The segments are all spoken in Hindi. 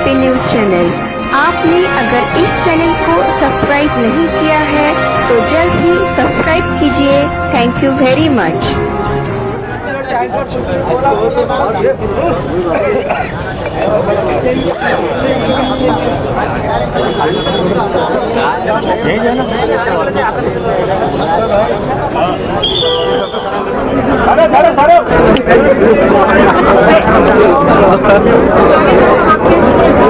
एमपी न्यूज़ चैनल आपने अगर इस चैनल को सब्सक्राइब नहीं किया है तो जल्द ही सब्सक्राइब कीजिए। थैंक यू वेरी मच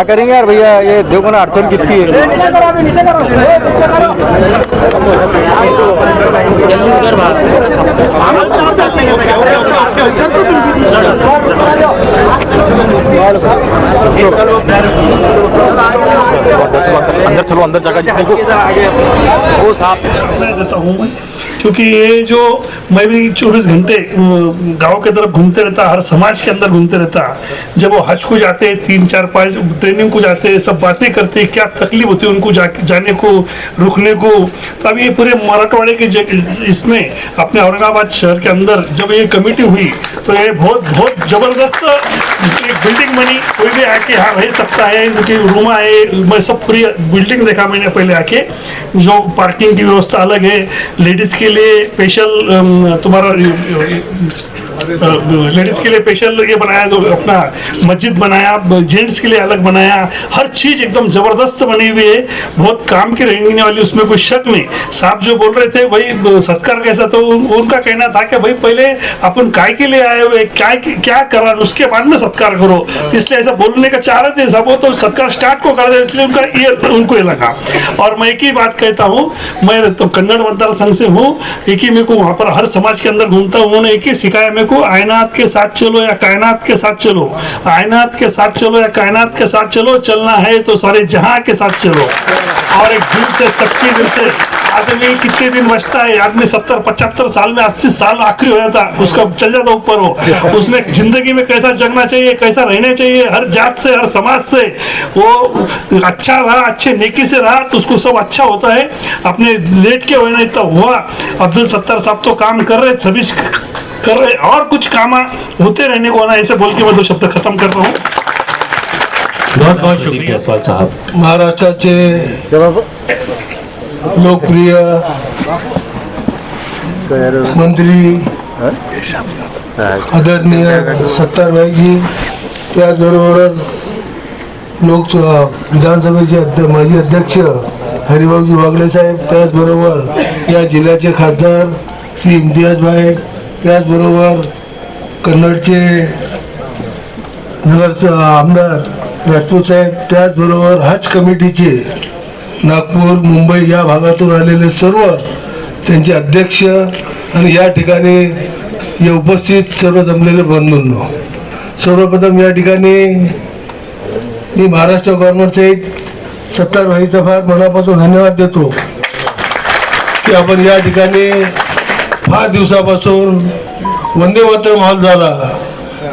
क्या करेंगे यार भैया ये देखो ना अड़चन कितनी है अंदर चलो अंदर जगह जिसने को वो साहब देता हूँ क्योंकि ये जो मैं भी 24 घंटे गाँव के तरफ़ घूमते रहता हर समाज के अंदर घूमते रहता जब वो हज को जाते हैं तीन चार पाँच ट्रेनिंग को जाते हैं सब बातें करते क्या तकलीफ़ होती है उनको जा, जाने को रुकने को तो अब ये पूरे मराठवाड़े के इसमें अपने औरंगाबाद शहर के अंदर जब ये कमेटी हुई तो ये बहुत बहुत ज़बरदस्त एक बिल्डिंग बनी कोई भी आके यहाँ रह सकता है क्योंकि रूम है मैं सब पूरी बिल्डिंग देखा मैंने पहले आके। जो पार्किंग की व्यवस्था अलग है लेडीज़ के लिए स्पेशल तुम्हारा लेडीज़ के लिए स्पेशल ये बनाया जो अपना मस्जिद बनाया जेंट्स के लिए अलग बनाया हर चीज़ एकदम ज़बरदस्त बनी हुई है। बहुत काम की रहने वाली उसमें कोई शक नहीं। साहब जो बोल रहे थे भाई सत्कार कैसा तो उनका कहना था कि भाई पहले अपन काय के लिए आए हुए क्या क्या करा उसके बाद में सत्कार करो। इसलिए ऐसा बोलने का चाह रहे थे सब वो तो सत्कार स्टार्ट को कर दे इसलिए उनका ये उनको ये लगा। और मैं एक ही बात कहता हूँ मैं तो कन्नड़ मतदार संघ से हूँ एक ही मेरे को वहाँ पर हर समाज के अंदर घूमता हूँ उन्होंने एक ही सिखाया मेरे को आयनात के साथ चलो या कायनात के साथ चलो। आयनात के साथ चलो या कायनात के साथ चलो, चलना है तो सारे जहाँ के साथ चलो। और एक दिल से, सच्ची दिल से आदमी कितने दिन बचता है आदमी सत्तर पचहत्तर साल में अस्सी साल आखिरी हो जाता उसका चल जाता ऊपर हो उसने ज़िंदगी में कैसा जगना चाहिए कैसा रहना चाहिए हर जात से हर समाज से वो अच्छा रहा अच्छे नेकी से रहा तो उसको सब अच्छा होता है। अपने लेट के होना इतना हुआ। अब्दुल सत्तर साहब तो काम कर रहे सभी कर रहे और कुछ काम होते रहने को ना ऐसे बोल के मैं दो शब्द खत्म कर रहा हूँ। बहुत बहुत शुक्रिया सवाल साहब। महाराष्ट्राचे लोकप्रिय मंत्री आदरणीय सत्तारभाईजी त्याचबरोबर लोक विधानसभेचे माजी अध्यक्ष हरिभाऊजी वागडे साहेब त्याचबरोबर या जिल्ह्याचे खासदार श्री इम्तियाजभाई त्याचबरोबर कन्नडचे नगर आमदार राजपूत साहेब त्याचबरोबर हज कमिटीचे नागपूर मुंबई या भागातून आलेले सर्व त्यांचे अध्यक्ष आणि या ठिकाणी या उपस्थित सर्व जमलेले बंधूंनो. सर्वप्रथम या ठिकाणी मी महाराष्ट्र गव्हर्नमेंट सहित फार मनापासून धन्यवाद देतो की आपण या ठिकाणी फार दिवसापासून वंदे मातरम हॉल झाला.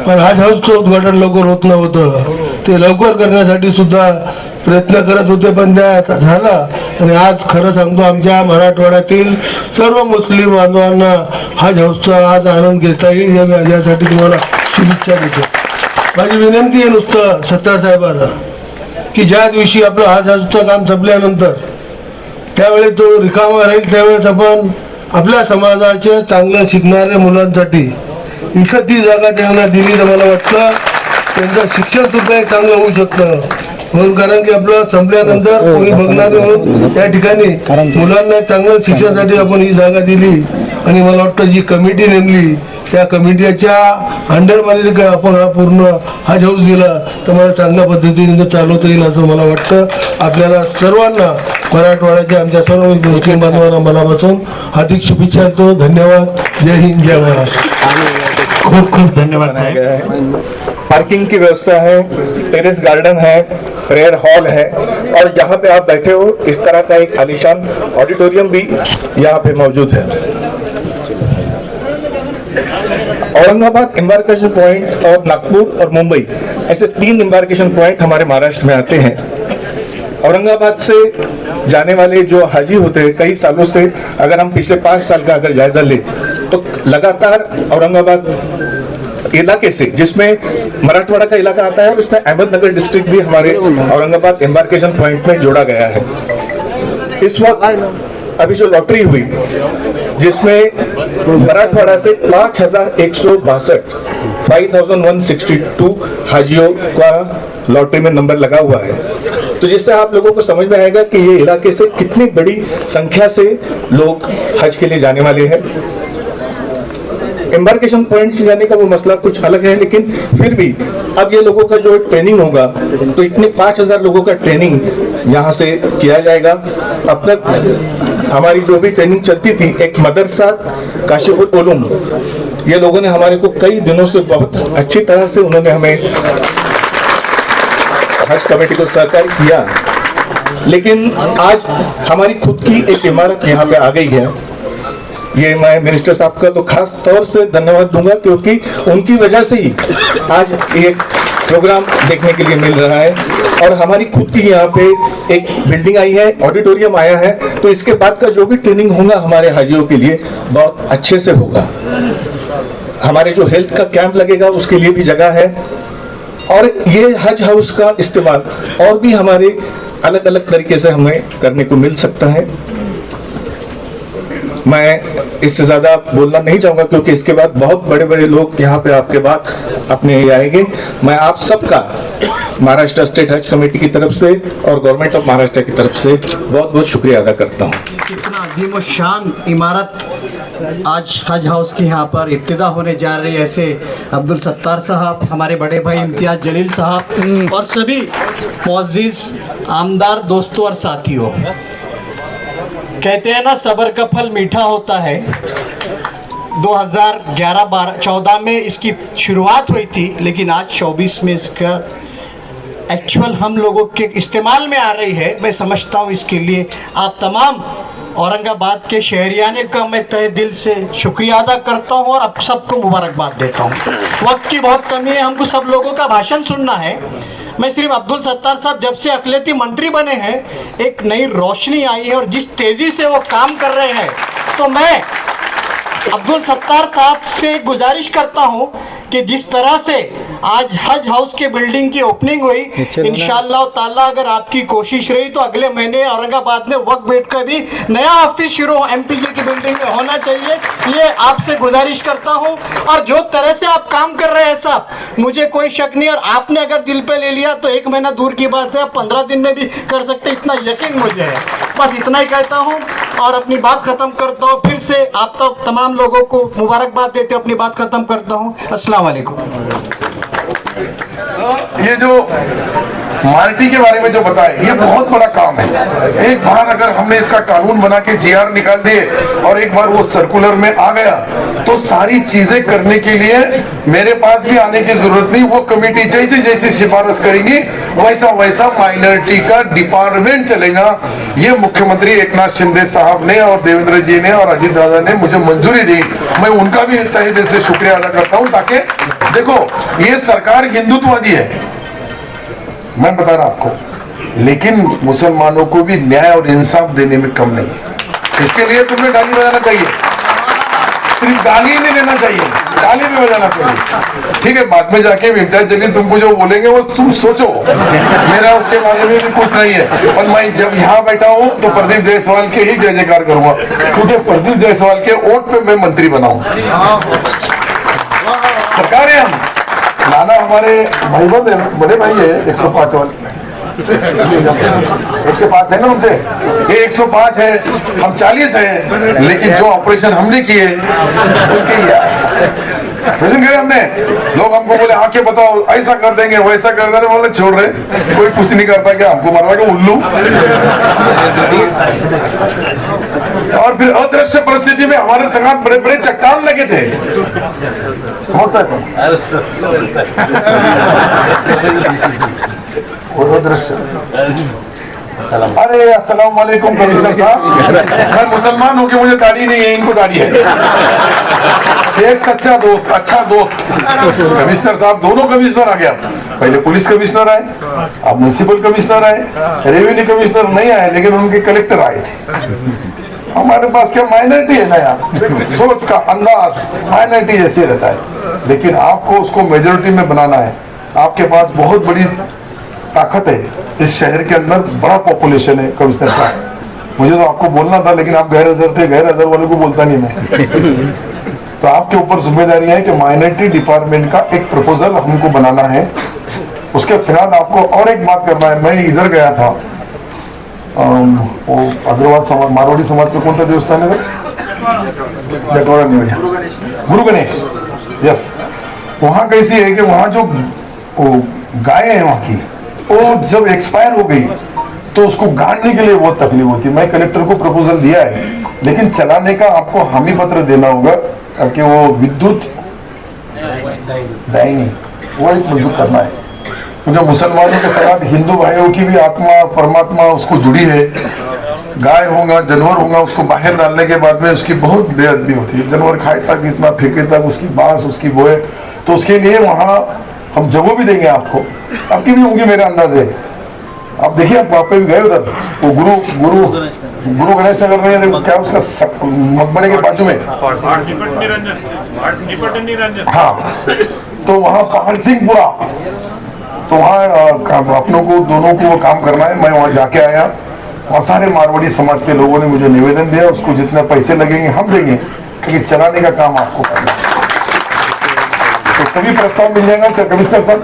पण आज हाऊसचं उद्घाटन लवकर होत नव्हतं. ते लवकर करण्यासाठी सुद्धा प्रयत्न करत होते पण त्या झाला. आणि आज खरं सांगतो आमच्या मराठवाड्यातील सर्व मुस्लिम बांधवांना हा हाऊसचा आज आनंद घेता येईल यासाठी तुम्हाला शुभेच्छा देतो. माझी विनंती आहे नुसतं सत्तार साहेबांना की ज्या दिवशी आपलं हा हाऊसचं काम संपल्यानंतर त्यावेळी तो रिकामा राहील त्यावेळेस आपण आपल्या समाजाचे चांगलं शिकणाऱ्या मुलांसाठी इथं ती जागा त्यांना दिली तर मला वाटतं त्यांचं शिक्षण सुद्धा एक चांगलं होऊ शकतं. म्हणून कारण की आपलं संपल्यानंतर कोणी बघणारे म्हणून त्या ठिकाणी मुलांना चांगलं शिक्षणासाठी आपण ही जागा दिली. आणि मला वाटतं जी कमिटी नेमली त्या कमिटीच्या अंडरमध्ये काय आपण हा पूर्ण हा हाऊस दिला तर मला चांगल्या पद्धतीने ते चालवता येईल असं मला वाटतं. आपल्याला सर्वांना मराठवाड्याच्या आमच्या सर्व मुस्लिम बांधवांना मनापासून हार्दिक शुभेच्छा देतो. धन्यवाद. जय हिंद जय महाराष्ट्र. खूब खूब धन्यवाद पार्किंग की व्यवस्था है टेरेस गार्डन है प्रेयर हॉल है। और जहाँ पे आप बैठे हो, इस तरह का एक आलिशान ऑडिटोरियम भी यहाँ पे मौजूद है। औरंगाबाद एम्बार्केशन पॉइंट और नागपुर और मुंबई, ऐसे तीन एम्बार्केशन पॉइंट हमारे महाराष्ट्र में आते हैं। औरंगाबाद से जाने वाले जो हाजी होते हैं, कई सालों से अगर हम पिछले पाँच साल का अगर जायजा ले तो लगातार औरंगाबाद इलाके से, जिसमें मराठवाड़ा का इलाका आता है और उसमें अहमदनगर डिस्ट्रिक्ट भी हमारे औरंगाबाद एम्बार्केशन पॉइंट में जोड़ा गया है। इस वक्त अभी जो लॉटरी हुई, जिसमें मराठवाड़ा से पाँच हज़ार एक सौ बासठ five thousand one sixty two हाजियों का लॉटरी में नंबर लगा हुआ है। तो जिससे आप लोगों को समझ में आएगा कि ये इलाके से कितनी बड़ी संख्या से लोग हज के लिए जाने वाले हैं। एम्बार्केशन पॉइंट से जाने का वो मसला कुछ अलग है, लेकिन फिर भी अब ये लोगों का जो ट्रेनिंग होगा तो इतने पाँच हज़ार लोगों का ट्रेनिंग यहाँ से किया जाएगा। अब तक हमारी जो भी ट्रेनिंग चलती थी, एक मदरसा काशिफुल उलूम ये लोगों ने हमारे को कई दिनों से बहुत अच्छी तरह से उन्होंने हमें हज कमेटी को सहकार किया। लेकिन आज हमारी खुद की एक इमारत यहाँ पे आ गई है। ये मैं मिनिस्टर साहब का तो खास तौर से धन्यवाद दूँगा, क्योंकि उनकी वजह से ही आज ये प्रोग्राम देखने के लिए मिल रहा है। और हमारी खुद की यहाँ पे एक बिल्डिंग आई है ऑडिटोरियम आया है। तो इसके बाद का जो भी ट्रेनिंग होगा हमारे हाजियों के लिए बहुत अच्छे से होगा। हमारे जो हेल्थ का कैंप लगेगा, उसके लिए भी जगह है। और ये हज हाउस का इस्तेमाल और भी हमारे अलग अलग तरीके से हमें करने को मिल सकता है। मैं इससे ज़्यादा बोलना नहीं चाहूँगा क्योंकि इसके बाद बहुत बड़े बड़े लोग यहाँ पे आपके बाद अपने ये आएँगे। मैं आप सबका महाराष्ट्र स्टेट हज कमेटी की तरफ़ से और गवर्नमेंट ऑफ़ महाराष्ट्र की तरफ़ से बहुत बहुत शुक्रिया अदा करता हूँ। कितना अजीम शान इमारत आज हज हाउस की यहाँ पर इब्तदा होने जा रही है। ऐसे अब्दुल सत्तार साहब हमारे बड़े भाई इम्तियाज़ जलील साहब और सभी मोजिज आमदार दोस्तों और साथियों। कहते हैं ना, सबर का फल मीठा होता है। 2011 बारह चौदह में इसकी शुरुआत हुई थी, लेकिन आज 24 में इसका एक्चुअल हम लोगों के इस्तेमाल में आ रही है। मैं समझता हूँ इसके लिए आप तमाम औरंगाबाद के शहरियाने का मैं तय दिल से शुक्रिया अदा करता हूँ और अब सबको मुबारकबाद देता हूँ। वक्त की बहुत कमी है, हमको सब लोगों का भाषण सुनना है। मैं सिर्फ़ अब्दुल सत्तार साहब जब से अखिलेती मंत्री बने हैं, एक नई रोशनी आई है और जिस तेज़ी से वो काम कर रहे हैं तो मैं अब्दुल सत्तार साहब से गुजारिश करता हूँ कि जिस तरह से आज हज हाउस के बिल्डिंग की ओपनिंग हुई इंशाल्लाह ताला अगर आपकी कोशिश रही तो अगले महीने औरंगाबाद में वक्त बैठ कर भी नया ऑफ़िस शुरू एमपीजी की बिल्डिंग में होना चाहिए। ये आपसे गुजारिश करता हूँ। और जो तरह से आप काम कर रहे हैं साहब मुझे कोई शक नहीं और आपने अगर दिल पे ले लिया तो एक महीना दूर की बात है पंद्रह दिन में भी कर सकते इतना यकीन मुझे है। बस इतना ही कहता हूँ और अपनी बात खत्म करता हूँ। फिर से आप तब तमाम लोगों को मुबारकबाद देते हुए अपनी बात खत्म करता हूँ। अस्सलाम ये जो माल्टी के बारे में जो बताए, ये बहुत बड़ा काम है। एक बार अगर हमने इसका कानून बना के जीआर निकाल दिए और एक बार वो सर्कुलर में आ गया तो सारी चीज़ें करने के लिए मेरे पास भी आने की ज़रूरत नहीं, वो कमेटी जैसे जैसे सिफारिश करेंगी वैसा वैसा माइनॉरिटी का डिपार्टमेंट चलेगा। ये मुख्यमंत्री एकनाथ शिंदे साहब ने और देवेंद्र जी ने और अजीत दादा ने मुझे मंजूरी दी। मैं उनका भी तहे दिल से शुक्रिया अदा करता हूँ ताकि, देखो, ये सरकार हिंदुत्ववादी है। मैं बता रहा आपको, लेकिन मुसलमानों को भी न्याय और इंसाफ देने में कम नहीं है। इसके लिए तुम्हें गाली बजाना चाहिए। सिर्फ़ गाली ही नहीं देना चाहिए गाली भी बजाना चाहिए। ठीक है, बाद में जाके जलील तुमको जो बोलेंगे वो तुम सोचो। मेरा उसके बारे में भी कुछ नहीं है। और मैं जब यहाँ बैठा हूँ तो प्रदीप जायसवाल के ही जय जयकार करूँगा। क्योंकि प्रदीप जायसवाल के वोट पे मैं मंत्री बनाऊ सरकार है हम। नाना हमारे भाईबंद है, बड़े भाई है, एक सौ पाँच वाले एक सौ पाँच है ना उनसे? ये एक सौ पाँच है, हम चालीस है, लेकिन जो ऑपरेशन हमने किए, उनके ही ऑपरेशन करे हमने। लोग हमको बोले आके बताओ, ऐसा कर देंगे, वैसा कर देंगे। बोले, छोड़ रहे, कोई कुछ नहीं करता क्या? हमको मरवा के उल्लू? और फिर अदृश्य परिस्थिति में हमारे संगात बड़े बड़े चट्टान लगे थे। समझता है तुम? वो तो दृश्य अरे अस्सलाम वालेकुम कमिश्नर साहब। मैं मुसलमान हूँ कि मुझे दाढ़ी नहीं है इनको दाढ़ी है। एक सच्चा दोस्त अच्छा दोस्त। कमिश्नर साहब दोनों कमिश्नर आ गया पहले पुलिस कमिश्नर आए अब म्यूनिसिपल कमिश्नर आए रेवेन्यू कमिश्नर नहीं आए लेकिन उनके कलेक्टर आए थे। हमारे पास क्या माइनॉरिटी है ना यार? सोच का अंदाज माइनॉरिटी जैसे रहता है। लेकिन आपको उसको मेजोरिटी में बनाना है। आपके पास बहुत बड़ी ताकत है। इस शहर के अंदर बड़ा पॉपुलेशन है कमिश्नर साहब। मुझे तो आपको बोलना था लेकिन आप गैर हजर थे। गैर हजर वाले को बोलता नहीं मैं। तो आपके ऊपर ज़िम्मेदारी है कि माइनॉरिटी डिपार्टमेंट का एक प्रपोजल हमको बनाना है। उसके साथ आपको और एक बात करना है। मैं इधर गया था। अम, वो अग्रवाल समाज मारवाड़ी समाज का कौन सा देवस्थान है? जटवाड़ा नहीं भैया। गुरु गणेश। यस वहाँ कैसी है कि वहाँ जो गाय है वहाँ की, वो जब एक्सपायर हो गई तो उसको गाड़ने के लिए बहुत तकलीफ़ होती है। मैं कलेक्टर को प्रपोजल दिया है, लेकिन चलाने का आपको हामी पत्र देना होगा, ताकि वो विद्युत वो एक मंजूर करना है। क्योंकि मुसलमानों के साथ हिंदू भाइयों की भी आत्मा, परमात्मा उसको जुड़ी है। गाय होगा, जानवर होगा, उसको बाहर डालने के बाद में उसकी बहुत बेअदबी होती है। जानवर खाए तक, इतना फेंके तक, उसकी बाँस, उसकी बोए तो उसके लिए वहाँ हम जगह भी देंगे आपको। आपकी भी होंगी मेरा अंदाज है आप देखिए, आप वहाँ भी गए उधर। वो गुरु गुरु गुरु गणेश नगर में क्या उसका सक- मकबरे के बाजू में? हाँ। तो वहाँ पहाड़ सिंहपुरा। तो वहाँ अपनों को, दोनों को काम करना है। मैं वहाँ जाके आया। वहाँ सारे मारवाड़ी समाज के लोगों ने मुझे निवेदन दिया, उसको जितने पैसे लगेंगे हम देंगे, क्योंकि चलाने का काम आपको करना तो कभी प्रस्ताव मिल जाएगा कमिश्नर साहब।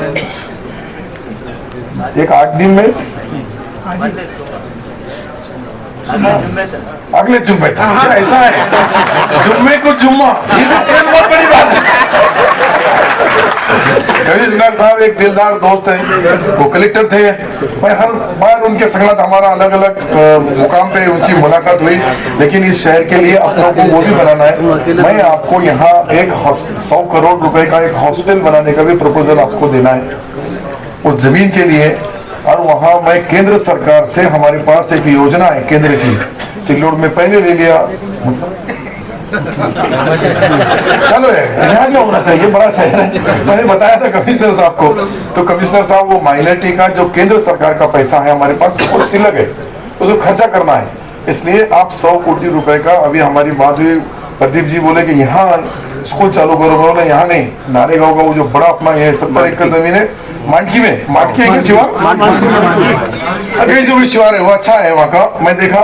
एक आठ दिन में। अगले जुम्मे था क्या ऐसा है। जुम्मे को जुम्मा। ये तो बहुत बड़ी बात है। कमिश्नर साहब एक दिलदार दोस्त है, वो कलेक्टर थे मैं हर बार उनके साथ हमारा अलग अलग मुकाम पे उनकी मुलाकात हुई। लेकिन इस शहर के लिए अपनों को वो भी बनाना है। मैं आपको यहाँ एक सौ करोड़ रुपए का एक हॉस्टल बनाने का भी प्रपोजल आपको देना है। उस ज़मीन के लिए, और वहाँ मैं केंद्र सरकार से हमारे पास एक योजना है, केंद्र की। सिल्लोड में पहले ले लिया चलो है यहाँ क्या होना चाहिए? बड़ा शहर है। मैंने बताया था कमिश्नर साहब को। तो कमिश्नर साहब वो माइनॉरिटी का जो केंद्र सरकार का पैसा है हमारे पास वो सिलक है। उसको खर्चा करना है। इसलिए आप सौ कोटी रुपए का अभी हमारी बात हुई। प्रदीप जी बोले कि यहाँ स्कूल चालू करो बोले यहाँ नहीं। नारेगांव का वो जो बड़ा अपना ये सत्तर एकड़ ज़मीन है माटकी में माटकी है शिवार? जो भी शिवार है वो अच्छा है वहाँ का। मैं देखा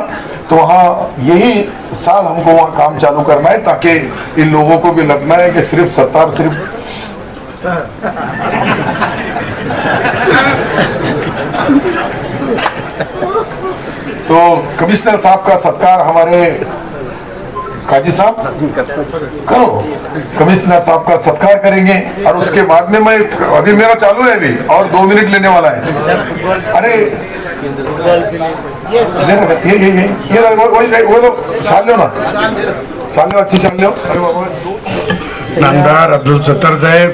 तो वहाँ यही साल हमको वहाँ काम चालू करना है ताकि इन लोगों को भी लगना है कि सिर्फ़ सत्तार सिर्फ़ तो कमिश्नर साहब का सत्कार हमारे काजी साहब करो। कमिश्नर साहब का सत्कार करेंगे और उसके बाद में मैं, अभी मेरा चालू है अभी, और दो मिनट लेने वाला है। अरे ये ये ये ये ये वो वो वो लो शाल लो ना शाल लो अच्छी शाल लो अरे बाबा नामदार अब्दुल सत्तार साहेब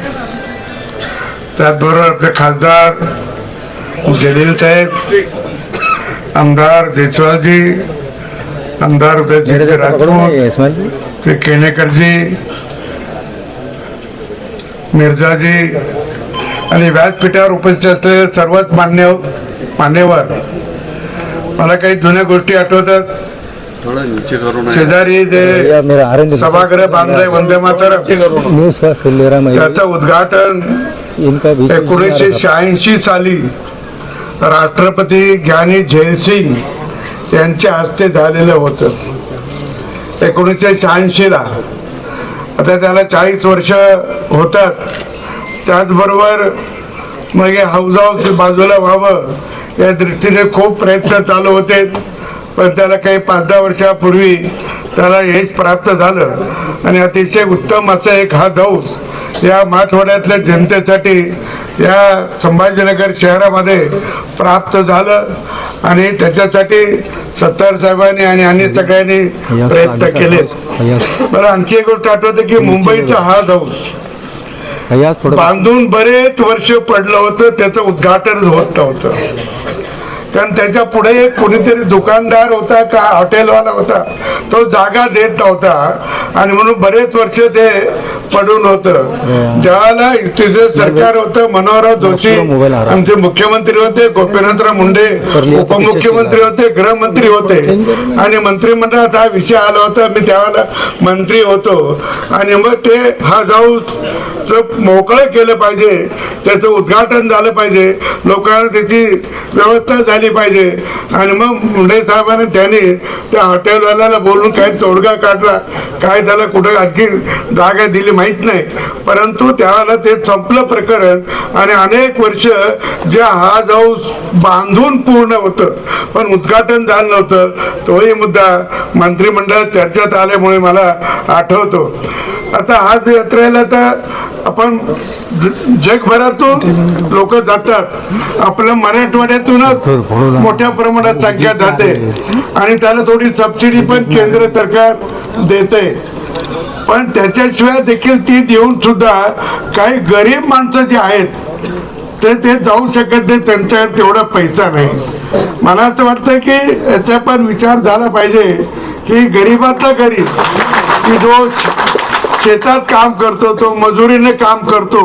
त्याचबरोबर आपले खासदार जलील साहेब आमदार जयस्वालजी आमदार उदयसिंह राजपूत श्री केणेकरजी मिर्झाजी आणि व्यासपीठावर उपस्थित असलेले सर्वच मान्य मान्यवर मला काही जुन्या गोष्टी आठवतात. शेजारी जे सभागृह बांधलंय वंदे सिलेरा त्याचं उद्घाटन इनका एकोणीसशे शहाऐंशी साली राष्ट्रपती ज्ञानी जयसिंग यांच्या हस्ते झालेलं होतं. एकोणीसशे शहाऐंशीला. आता त्याला चाळीस वर्ष होतात. त्याचबरोबर मग हे हाऊस हाऊस बाजूला व्हावं या दृष्टीने खूप प्रयत्न चालू होते. पण त्याला काही पाच दहा वर्षापूर्वी त्याला यश प्राप्त झालं. आणि अतिशय उत्तम असं एक हा हाऊस या मराठवाड्यातल्या जनतेसाठी या संभाजीनगर शहरामध्ये प्राप्त झालं. आणि त्याच्यासाठी सत्तार साहेबांनी आणि अन्य सगळ्यांनी प्रयत्न केले. मला आणखी एक गोष्ट आठवते की मुंबईचा हा हाऊस याच थोडं बांधून बरेच वर्ष पडलं होतं त्याचं उद्घाटन होत नव्हतं. कारण त्याच्या पुढे एक कोणीतरी दुकानदार होता का हॉटेलवाला होता तो जागा देत नव्हता. आणि म्हणून बरेच वर्ष ते पडून होतं. ज्यावेळेला युतीचं सरकार होतं मनोहरराव जोशी आमचे मुख्यमंत्री होते गोपीनाथराव मुंडे उपमुख्यमंत्री होते गृहमंत्री होते. आणि मंत्रिमंडळात हा विषय आला होता मी त्यावेळेला मंत्री होतो. आणि मग ते हा जाऊ मोकळं केलं पाहिजे त्याचं उद्घाटन झालं पाहिजे लोकांना त्याची व्यवस्था झाली पाहिजे. आणि मग मुंडे साहेबांनी त्यांनी त्या हॉटेलवाल्याला बोलून काही तोडगा काढला? काय त्याला कुठं आणखी जागा दिली माहीत नाही. परंतु त्यावेळेला ते संपलं प्रकरण आणि अनेक वर्ष जे हा जाऊ बांधून पूर्ण होतं पण उद्घाटन झालं नव्हतं. तोही मुद्दा मंत्रिमंडळात चर्चेत आल्यामुळे मला आठवतो. आता आज यात्रेला तर आपण जगभरातून लोक जातात. आपल्या मराठवाड्यातूनच मोठ्या प्रमाणात संख्या जाते. आणि त्याला थोडी सबसिडी पण केंद्र सरकार देते. पण त्याच्याशिवाय देखील ती देऊन सुद्धा काही गरीब माणसं जी आहेत ते ते जाऊ शकत नाही. त्यांच्याकडे तेवढा पैसा नाही. मला असं वाटतं की याचा पण विचार झाला पाहिजे की गरीबातला गरीब की जो शेतात काम करतो तो मजुरीने काम करतो.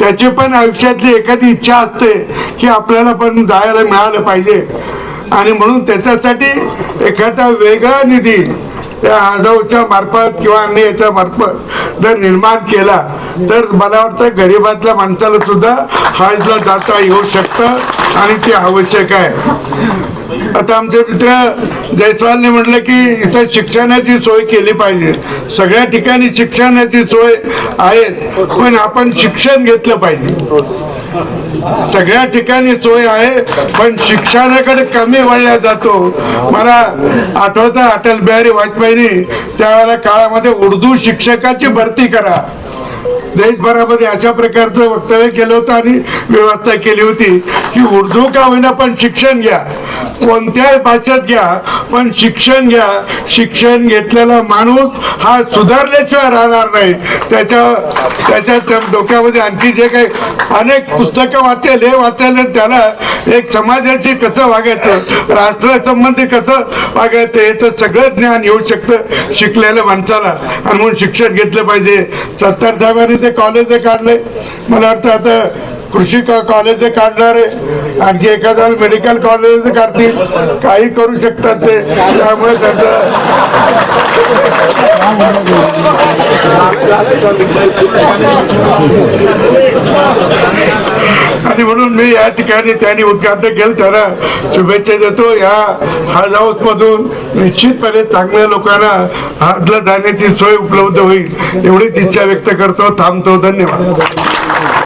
त्याची पण आयुष्यातली एखादी इच्छा असते की आपल्याला पण जायला मिळालं पाहिजे. आणि म्हणून त्याच्यासाठी एखादा वेगळा निधी त्या आजावच्या मार्फत किंवा अन्य याच्या मार्फत जर निर्माण केला तर मला वाटतं गरीबातल्या माणसाला सुद्धा हाजला जाता येऊ शकतं आणि ते आवश्यक आहे. आता आमचे मित्र जयस्वालने म्हटलं की इथं शिक्षणाची सोय केली पाहिजे. सगळ्या ठिकाणी शिक्षणाची सोय आहे पण आपण शिक्षण घेतलं पाहिजे. सगळ्या ठिकाणी सोय आहे पण शिक्षणाकडे कमी वळला जातो. मला आठवतं अटल बिहारी वाजपेयींनी त्यावेळेला काळामध्ये उर्दू शिक्षकाची भरती करा. देशभरामध्ये अशा प्रकारचं वक्तव्य केलं होतं आणि व्यवस्था केली होती की उर्दू का होईना पण शिक्षण घ्या. कोणत्याही भाषेत घ्या पण शिक्षण घ्या. शिक्षण घेतलेला माणूस हा सुधारल्याशिवाय राहणार नाही. त्याच्या त्याच्या डोक्यामध्ये आणखी जे काही अनेक पुस्तकं वाचेल हे वाचायला त्याला एक समाजाची कसं वागायचं राष्ट्रासंबंधी कसं वागायचं याचं सगळं ज्ञान येऊ शकतं शिकलेल्या माणसाला. आणि म्हणून शिक्षण घेतलं पाहिजे. सत्तार साहेबांनी ते कॉलेज काढले. मला वाटतं आता कृषी कॉलेज काढणार आहे. आणखी एखादा मेडिकल कॉलेज काढतील. काही करू शकतात ते. त्यामुळे त्यांचं आणि म्हणून मी या ठिकाणी त्यांनी उद्घाटन केलं. त्याला शुभेच्छा देतो. या हाज हाऊस मधून निश्चितपणे चांगल्या लोकांना हातला जाण्याची सोय उपलब्ध होईल एवढीच इच्छा व्यक्त करतो. थांबतो. धन्यवाद.